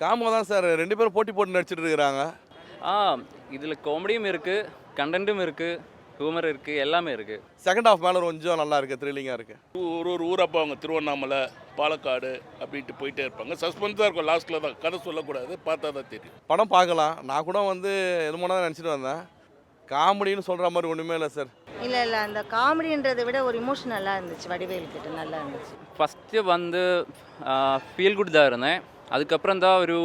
Combo தான் sir. ரெண்டு பேரும் போட்டி போட்டு நடிச்சிட்டு இருக்கிறாங்க. ஆ இதில் காமெடியும் இருக்குது கண்டென்ட்டும் இருக்குது ஹியூமர் இருக்குது எல்லாமே இருக்குது செகண்ட் ஹாஃப் மேலே கொஞ்சம் நல்லா இருக்கு த்ரில்லிங்காக இருக்கு. ஒரு ஒரு ஊராக போவாங்க திருவண்ணாமலை பாலக்காடு அப்படின்ட்டு போயிட்டே இருப்பாங்க. சஸ்பென்ஸாக இருக்கும் லாஸ்ட்டில் தான். கதை சொல்லக்கூடாது பார்த்தா தான் தெரியும். படம் பார்க்கலாம். நான் கூட வந்து எது தான் நினச்சிட்டு வந்தேன். காமெடின்னு சொல்கிற மாதிரி ஒன்றுமே இல்லை சார் இல்லை இல்லை அந்த காமெடின்றதை விட ஒரு இமோஷன் நல்லா இருந்துச்சு வடிவேல் கிட்ட நல்லா இருந்துச்சு. ஃபஸ்ட்டு வந்து ஃபீல் குட் தான் இருந்தேன். அதுக்கப்புறம் தான் ஒரு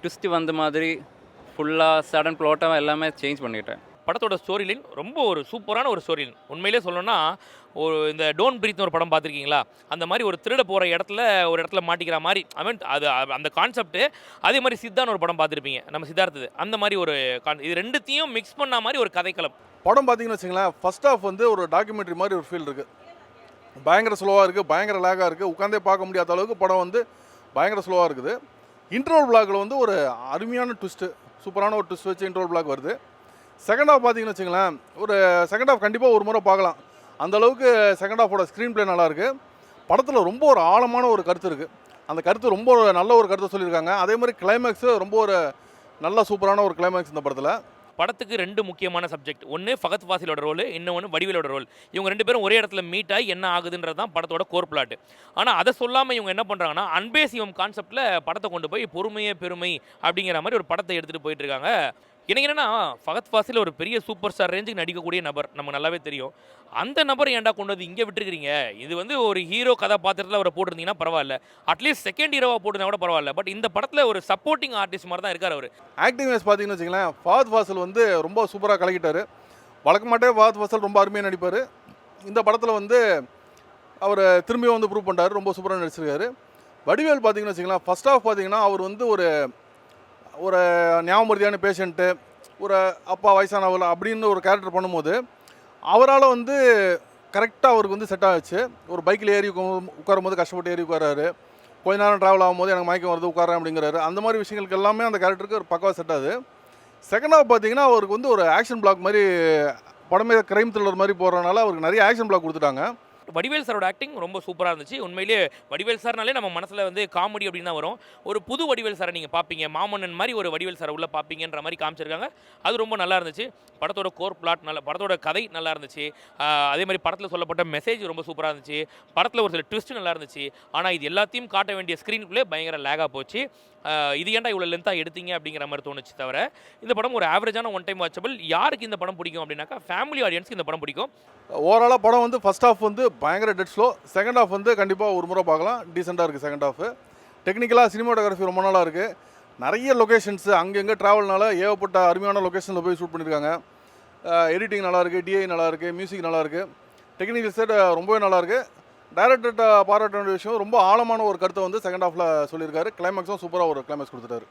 ட்விஸ்ட் வந்த மாதிரி ஃபுல்லாக சடன் ப்ளாட்டாக எல்லாமே சேஞ்ச் பண்ணிட்டேன். படத்தோட ஸ்டோரி லைன் ரொம்ப ஒரு சூப்பரான ஒரு ஸ்டோரி லைன் உண்மையிலே சொல்லணும்னா ஒரு இந்த டோன் பிரீத்னு ஒரு படம் பார்த்துருக்கீங்களா? அந்த மாதிரி ஒரு திருட போகிற இடத்துல ஒரு இடத்துல மாட்டிக்கிற மாதிரி ஐ மீன் அது அந்த கான்செப்ட் அதே மாதிரி சித்தான்னு ஒரு படம் பார்த்துருப்பீங்க நம்ம சித்தார்த்தது. அந்த மாதிரி ஒரு கான் இது ரெண்டுத்தையும் மிக்ஸ் பண்ண மாதிரி ஒரு கதைக்களம். படம் பார்த்தீங்கன்னு வச்சுங்களேன் ஃபர்ஸ்ட் ஹாஃப் வந்து ஒரு டாக்குமெண்ட்ரி மாதிரி ஒரு ஃபீல் இருக்குது பயங்கர ஸ்லோவாக இருக்குது பயங்கர லேகாக இருக்குது உட்காந்தே பார்க்க முடியாத அளவுக்கு படம் வந்து பயங்கர ஸ்லோவாக இருக்குது. இன்ட்ரோல் பிளாக்ல வந்து ஒரு அருமையான ட்விஸ்ட்டு சூப்பரான ஒரு ட்விஸ்ட் வச்சு இன்ட்ரோல் பிளாக் வருது. செகண்ட் ஹாஃப் பார்த்தீங்கன்னு வச்சுங்களேன் ஒரு செகண்ட் ஹாஃப் கண்டிப்பாக ஒரு முறை பார்க்கலாம். அந்தளவுக்கு செகண்ட் ஹாஃபோட ஸ்க்ரீன் ப்ளே நல்லாயிருக்கு படத்தில் ரொம்ப ஒரு ஆழமான ஒரு கருத்து இருக்குது அந்த கருத்து ரொம்ப ஒரு நல்ல ஒரு கருத்தை சொல்லியிருக்காங்க. அதே மாதிரி கிளைமேக்ஸு ரொம்ப ஒரு நல்ல சூப்பரான ஒரு கிளைமேக்ஸ் இந்த படத்தில். படத்துக்கு ரெண்டு முக்கியமான சப்ஜெக்ட் ஒன்று ஃபகத் வாசிலோட ரோல் இன்னொன்று வடிவேலோட ரோல் இவங்க ரெண்டு பேரும் ஒரே இடத்துல மீட் ஆகி என்ன ஆகுதுன்றது தான் படத்தோட கோர் பிளாட் ஆனால் அதை சொல்லாமல் இவங்க என்ன பண்ணுறாங்கன்னா அன்பே சிவம் கான்செப்டில் படத்தை கொண்டு போய் பொறுமையே பெருமை அப்படிங்கிற மாதிரி ஒரு படத்தை எடுத்துகிட்டு போயிட்டு இருக்காங்க. எனக்கு என்னென்னா ஃபகத் ஃபாசில் ஒரு பெரிய சூப்பர் ஸ்டார் ரேஞ்சுக்கு நடிக்கக்கூடிய நபர். நமக்கு நல்லாவே தெரியும். அந்த நபர் ஏன்டா கொண்டு வந்து இங்கே விட்டுருக்கிறீங்க? இது வந்து ஒரு ஹீரோ கதாபாத்திரத்தில் அவரை போட்டிருந்தீங்கன்னா பரவாயில்ல. அட்லீஸ்ட் செகண்ட் ஹீரோவாக போட்டிருந்தா கூட பரவாயில்ல. பட் இந்த படத்தில் ஒரு சப்போர்ட்டிங் ஆர்டிஸ்ட் மாதிரி தான் இருக்கார் அவர். ஆக்டிங் வைஸ் பார்த்தீங்கன்னு வச்சுங்களேன் ஃபாத் ஃபாசில் வந்து ரொம்ப சூப்பராக கலக்கிட்டாரு. வழக்கமாட்டே ஃபாத் ஃபாசல் ரொம்ப அருமையாக நடிப்பார். இந்த படத்தில் வந்து அவர் திரும்பியும் வந்து ப்ரூவ் பண்ணுறாரு ரொம்ப சூப்பராக நடிச்சிருக்காரு. வடிவேல் பார்த்தீங்கன்னு வச்சுக்கலாம் ஃபர்ஸ்ட் ஆஃப் பார்த்தீங்கன்னா அவர் வந்து ஒரு ஒரு ஞாபகமூர்த்தியான பேஷண்ட்டு ஒரு அப்பா வயசானவர் அப்படின்னு ஒரு கேரக்டர் பண்ணும்போது அவரால் வந்து கரெக்டாக அவருக்கு வந்து செட் ஆச்சு. ஒரு பைக்கில் ஏறி உட்காரும் போது கஷ்டப்பட்டு ஏறி உட்காராரு கொஞ்ச நேரம் ட்ராவல் ஆகும்போது எனக்கு மயக்கம் வருது உட்காரேன் அப்படிங்கிறாரு. அந்த மாதிரி விஷயங்களுக்கு எல்லாமே அந்த கேரக்டருக்கு ஒரு பக்கவாக செட் ஆகுது. செகண்ட் ஹாஃப் பார்த்தீங்கன்னா அவருக்கு வந்து ஒரு ஆக்ஷன் பிளாக் மாதிரி படமே கிரைம் த்ரில்லர் மாதிரி போடுறதுனால அவருக்கு நிறைய ஆக்ஷன் பிளாக் கொடுத்துட்டாங்க. வடிவேல் சாரோட ஆக்டிங் ரொம்ப சூப்பராக இருந்துச்சு. உண்மையிலேயே வடிவேல் சார்னாலே நம்ம மனசில் வந்து காமெடி அப்படின்னு தான் வரும். ஒரு புது வடிவேல் சாரை நீங்கள் பார்ப்பீங்க மாமன்னன் மாதிரி ஒரு வடிவேல் சாரை உள்ளே பார்ப்பீங்கன்ற மாதிரி காமிச்சிருக்காங்க. அது ரொம்ப நல்லா இருந்துச்சு. படத்தோட கோர் பிளாட் நல்ல படத்தோட கதை நல்லா இருந்துச்சு. அதே மாதிரி படத்தில் சொல்லப்பட்ட மெசேஜ் ரொம்ப சூப்பராக இருந்துச்சு. படத்தில் ஒரு சில ட்விஸ்ட் நல்லா இருந்துச்சு. ஆனால் இது எல்லாத்தையும் காட்ட வேண்டிய ஸ்க்ரீனுக்குள்ளே பயங்கர லேகாக போச்சு. இது ஏன்டா இவ்வளோ லென்த்தாக எடுத்தீங்க அப்படிங்கிற மாதிரி தோணுச்சு தவிர இந்த படம் ஒரு ஆவரேஜான ஒன் டைம் வாட்சபிள் யாருக்கு இந்த படம் பிடிக்கும் அப்படின்னாக்கா ஃபேமிலி ஆடியன்ஸ்க்கு இந்த படம் பிடிக்கும். ஓவராலாக படம் வந்து ஃபஸ்ட் ஹாஃப் வந்து பயங்கர டெட் ஸ்லோ செகண்ட் ஹாஃப் வந்து கண்டிப்பாக ஒரு முறை பார்க்கலாம். டீசெண்டாக இருக்குது செகண்ட் ஹாஃப் டெக்னிக்கலாக சினிமாட்டோகிராஃபி ரொம்ப நல்லா இருக்குது நிறைய லொக்கேஷன்ஸு அங்கங்கே ட்ராவல்னால ஏகப்பட்ட அருமையான லொக்கேஷனில் போய் ஷூட் பண்ணியிருக்காங்க எடிட்டிங் நல்லா இருக்குது டிஐ நல்லாயிருக்கு மியூசிக் நல்லாயிருக்கு டெக்னிக்கல் செட் ரொம்பவே நல்லாயிருக்கு டைரக்டர்கிட்ட பாராட்ட வேண்டிய விஷயம் ரொம்ப ஆழமான ஒரு கருத்தை வந்து செகண்ட் ஹாஃபில் சொல்லியிருக்காரு. கிளைமேக்ஸும் சூப்பராக ஒரு கிளைமேக்ஸ் கொடுத்துட்டாரு.